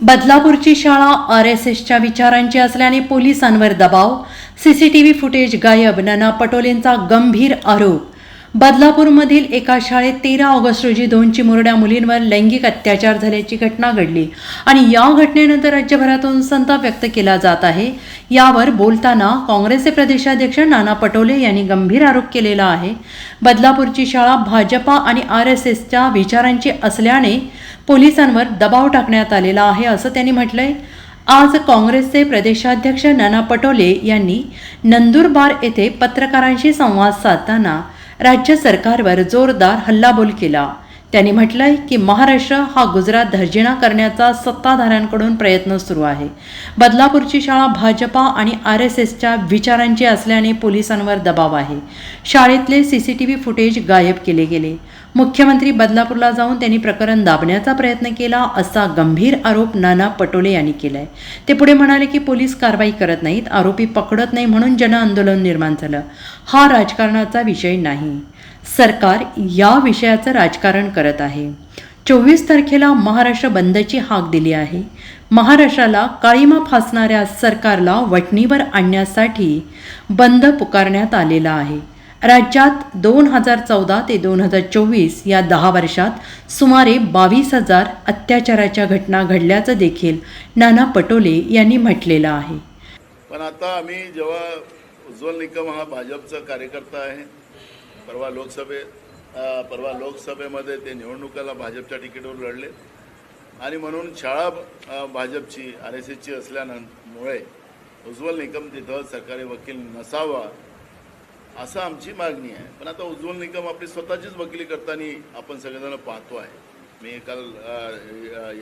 बदलापूरची शाळा R S एसच्या विचारांची असल्याने पोलिसांवर दबाव. सीसीटीव्ही फुटेज गायब. नाना पटोलेंचा गंभीर आरोप. बदलापूरमधील एका शाळेत तेरा ऑगस्ट रोजी दोन चिमुरड्या मुलींवर लैंगिक अत्याचार झाल्याची घटना घडली. आणि या घटनेनंतर राज्यभरातून संताप व्यक्त केला जात आहे. यावर बोलताना काँग्रेसचे प्रदेशाध्यक्ष नाना पटोले यांनी गंभीर आरोप केलेला आहे. बदलापूरची शाळा भाजपा आणि आर एस एसच्या विचारांची असल्याने पोलिसांवर दबाव टाकण्यात आलेला आहे असं त्यांनी म्हटलंय. आज काँग्रेसचे प्रदेशाध्यक्ष नाना पटोले यांनी नंदुरबार येथे पत्रकारांशी संवाद साधताना राज्य सरकारवर जोरदार हल्लाबोल केला. त्यांनी म्हटलंय की महाराष्ट्र हा गुजरात धर्जिणा करण्याचा सत्ताधाऱ्यांकडून प्रयत्न सुरू आहे. बदलापूरची शाळा भाजपा आणि आर एस एसच्या विचारांची असल्याने पोलिसांवर दबाव आहे. शाळेतले C C T V footage गायब केले गेले. मुख्यमंत्री बदलापूरला जाऊन त्यांनी प्रकरण दाबण्याचा प्रयत्न केला असा गंभीर आरोप नाना पटोले यांनी केलाय. ते पुढे म्हणाले की पोलीस कारवाई करत नाहीत आरोपी पकडत नाही म्हणून जनआंदोलन निर्माण झालं. हा राजकारणाचा विषय नाही. सरकार या विषयाचं राजकारण करत आहे. चोवीस तारखेला महाराष्ट्र बंदची हाक दिली आहे. महाराष्ट्राला काळीमा फासणाऱ्या सरकारला वटणीवर आणण्यासाठी बंद पुकारण्यात आलेला आहे. राज्यात दोन हजार चौदा ते दोन हजार चोवीस या दहा वर्षात सुमारे बावीस हजार अत्याचाराच्या घटना घडल्याचं देखील नाना पटोले यांनी म्हटलेलं आहे. पण आता आम्ही जेव्हा उज्ज्वल निकम हा भाजपचा कार्यकर्ता आहे परवा लोकसभे परवा लोकसभेमध्ये ते निवडणुकाला भाजपच्या तिकीटवर लढले. आणि म्हणून शाळा भाजपची आर एस एसची असल्यामुळे उज्ज्वल निकम तिथं सरकारी वकील नसावा असं आमची मागणी आहे. पण आता उज्ज्वल निकम आपली स्वतःचीच वकिली करताना आपण सगळेजण पाहतो आहे. मी काल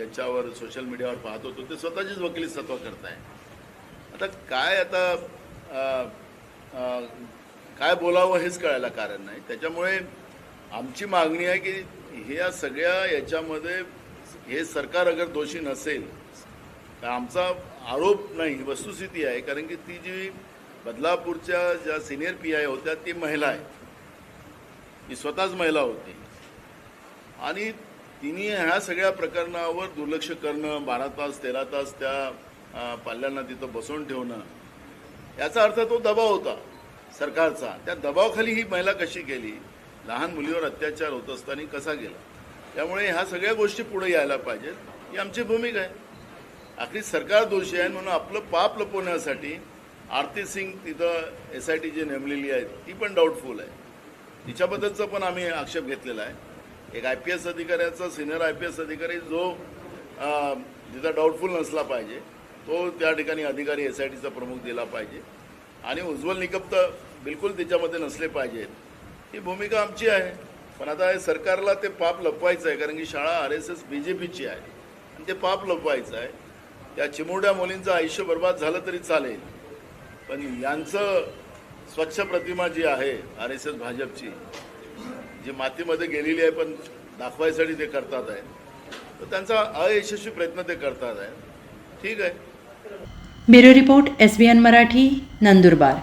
याच्यावर सोशल मीडियावर पाहत होतो. ते स्वतःचीच वकिली सत्व करताय. आता काय आता काय बोलावं हेच कळायला कारण नाही. त्याच्यामुळे आमची मागणी आहे की ह्या सगळ्या याच्यामध्ये हे सरकार अगर दोषी नसेल तर आमचा आरोप नाही ही वस्तुस्थिती आहे. कारण की ती जी बदलापूरच्या ज्या सिनियर पी आय होत्या ती महिला आहे. ती स्वतःच महिला होती. आणि तिने ह्या सगळ्या प्रकरणावर दुर्लक्ष करणं बारा तास तेरा तास त्या पाल्यांना तिथं बसवून ठेवणं याचा अर्थ तो दबाव होता सरकारचा. त्या दबावाखाली ही महिला कशी गेली? लहान मुलीवर अत्याचार होत असताना कसा गेला? त्यामुळे ह्या सगळ्या गोष्टी पुढे यायला पाहिजेत. ही आमची भूमिका आहे. आखरी सरकार दोषी आहे म्हणून आपलं पाप लपवण्यासाठी आरती सिंग तिथं एस आय टी जी नेमलेली आहे ती पण डाऊटफुल आहे. तिच्याबद्दलचा पण आम्ही आक्षेप घेतलेला आहे. एक आय पी एस अधिकाऱ्याचा सिनियर आय पी एस अधिकारी जो अं, जिथं डाऊटफुल नसला पाहिजे तो त्या ठिकाणी अधिकारी एस आय टीचा प्रमुख दिला पाहिजे. आणि उज्ज्वल निकप तर बिलकुल त्याच्यामध्ये नसले पाहिजेत ही भूमिका आमची आहे. पण आता हे सरकारला ते पाप लपवायचं आहे कारण की शाळा R S S B J पीची आहे. आणि ते पाप लपवायचं आहे. त्या चिमुरड्या मुलींचं आयुष्य बर्बाद झालं तरी चालेल. पण यांचं स्वच्छ प्रतिमा जी आहे आर एस एस भाजपची जी मातीमध्ये गेलेली आहे पण दाखवायसाठी ते करतात आहे तर त्यांचा अयशस्वी प्रयत्न ते करतात आहे. ठीक आहे. Bureau report S B N Marathi Nandurbar.